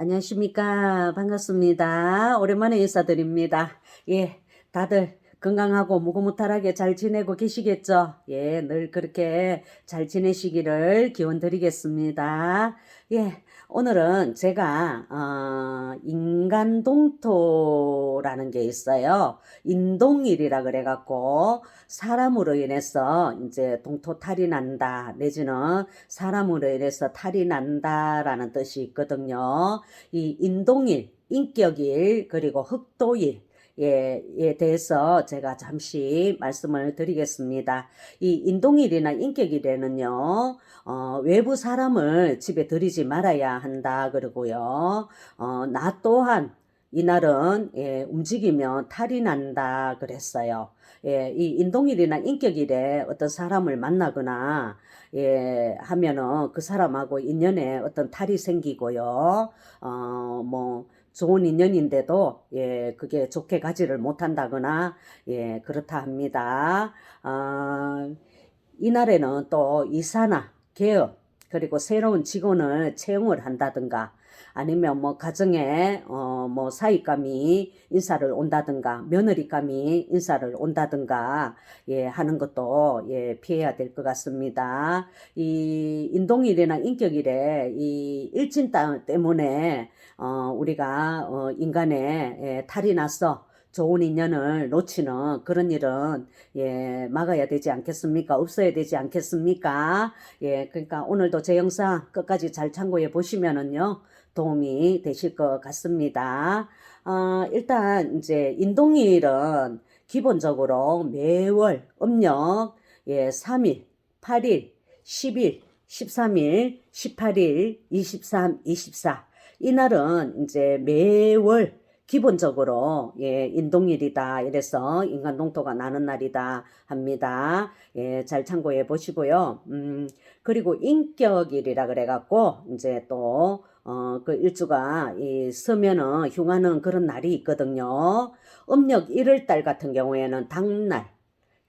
안녕하십니까. 반갑습니다. 오랜만에 인사드립니다. 예, 다들 건강하고 무고무탈하게 잘 지내고 계시겠죠? 예, 늘 그렇게 잘 지내시기를 기원 드리겠습니다. 예, 오늘은 제가, 어, 인간 동토라는 게 있어요. 인동일이라 그래갖고, 사람으로 인해서 이제 동토 탈이 난다, 내지는 사람으로 인해서 탈이 난다라는 뜻이 있거든요. 이 인동일, 인격일, 그리고 흑도일, 예, 에 대해서 제가 잠시 말씀을 드리겠습니다. 이 인동일이나 인격일에는요, 어, 외부 사람을 집에 들이지 말아야 한다 그러고요. 어, 나 또한 이날은 예, 움직이면 탈이 난다 그랬어요. 예, 이 인동일이나 인격일에 어떤 사람을 만나거나 예, 하면은 그 사람하고 인연에 어떤 탈이 생기고요. 어, 뭐 좋은 인연인데도 예, 그게 좋게 가지를 못한다거나 예, 그렇다 합니다. 어, 이날에는 또 이사나 개업 그리고 새로운 직원을 채용을 한다든가 아니면 뭐 가정에 어 뭐 사익감이 인사를 온다든가 며느리감이 인사를 온다든가 예 하는 것도 예 피해야 될 것 같습니다. 이 인동일이나 인격일에 이 일진 땅 때문에 어 우리가 어 인간의 예, 탈이 나서 좋은 인연을 놓치는 그런 일은 예 막아야 되지 않겠습니까? 없어야 되지 않겠습니까? 예 그러니까 오늘도 제 영상 끝까지 잘 참고해 보시면은요 도움이 되실 것 같습니다. 어, 일단 이제 인동일은 기본적으로 매월 음력 예 3일, 8일, 10일, 13일, 18일, 23, 24 이날은 이제 매월 기본적으로 예 인동일이다 이래서 인간 동토가 나는 날이다 합니다. 예 잘 참고해 보시고요. 음 그리고 인격일이라 그래 갖고 이제 또 어, 그 일주가 이 서면은 흉하는 그런 날이 있거든요. 음력 1월 같은 경우에는 당날,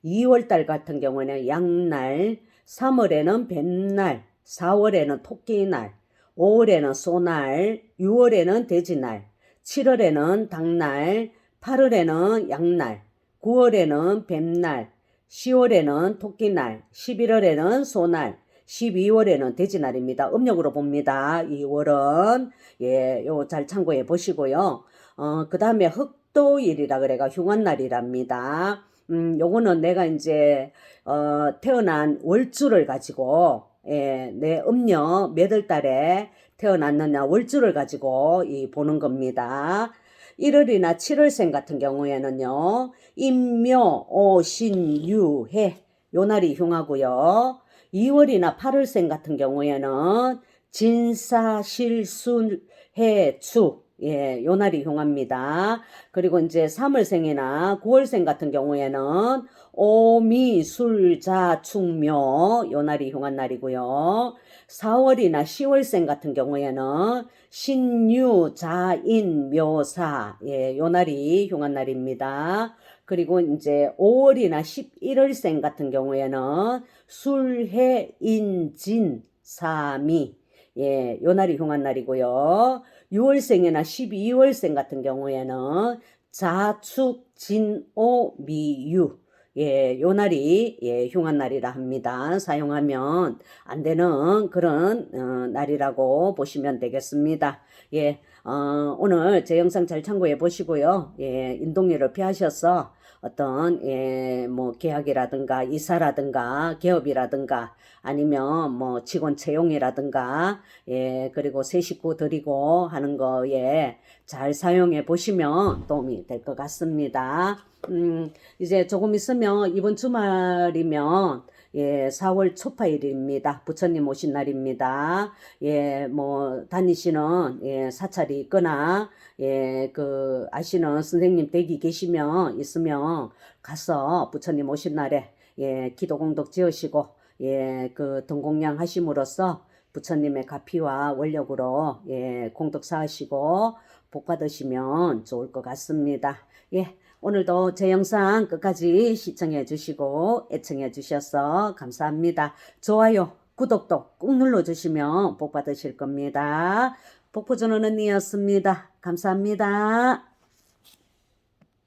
2월 같은 경우에는 양날, 3월에는 뱀날, 4월에는 토끼날, 5월에는 소날, 6월에는 돼지날, 7월에는 닭날, 8월에는 양날, 9월에는 뱀날, 10월에는 토끼날, 11월에는 소날, 12월에는 돼지날입니다. 음력으로 봅니다. 2월은 예, 요 잘 참고해 보시고요. 어, 그 다음에 흑도일이라 그래가 흉한날이랍니다. 음, 요거는 내가 이제 어, 태어난 월주를 가지고 예, 내 음력 몇월 달에 태어났느냐 월주를 가지고 이 보는 겁니다. 1월이나 7월생 같은 경우에는요. 임묘, 오신, 유해 요 날이 흉하고요. 2월이나 8월생 같은 경우에는 진사, 실순, 해 추 예, 요 날이 흉합니다. 그리고 이제 3월생이나 9월생 같은 경우에는 오미, 술, 자, 충묘 요 날이 흉한 날이고요. 4월이나 10월생 같은 경우에는 신유, 자인, 묘사 예, 요 날이 흉한 날입니다. 그리고 이제 5월이나 11월생 같은 경우에는 술해, 인진, 사미 예, 요 날이 흉한 날이고요. 6월생이나 12월생 같은 경우에는 자축, 진오, 미유. 예, 요 날이 예, 흉한 날이라 합니다. 사용하면 안 되는 그런 어, 날이라고 보시면 되겠습니다. 예, 어, 오늘 제 영상 잘 참고해 보시고요. 예, 인동일을 피하셔서 어떤 예, 뭐 계약이라든가 이사라든가 개업이라든가 아니면 뭐 직원 채용이라든가 예, 그리고 새 식구 드리고 하는 거에 잘 사용해 보시면 도움이 될 것 같습니다. 음, 이제 조금 있으면 이번 주말이면 예, 4월 초파일입니다. 부처님 오신 날입니다. 예, 뭐, 다니시는, 예, 사찰이 있거나, 예, 그, 아시는 선생님 댁이 계시면, 있으면, 가서 부처님 오신 날에, 예, 기도 공덕 지으시고, 예, 그, 동공양 하심으로써 부처님의 가피와 원력으로, 예, 공덕 쌓으시고, 복 받으시면 좋을 것 같습니다. 예, 오늘도 제 영상 끝까지 시청해 주시고 애청해 주셔서 감사합니다. 좋아요, 구독도 꾹 눌러 주시면 복 받으실 겁니다. 주는 언니였습니다. 감사합니다.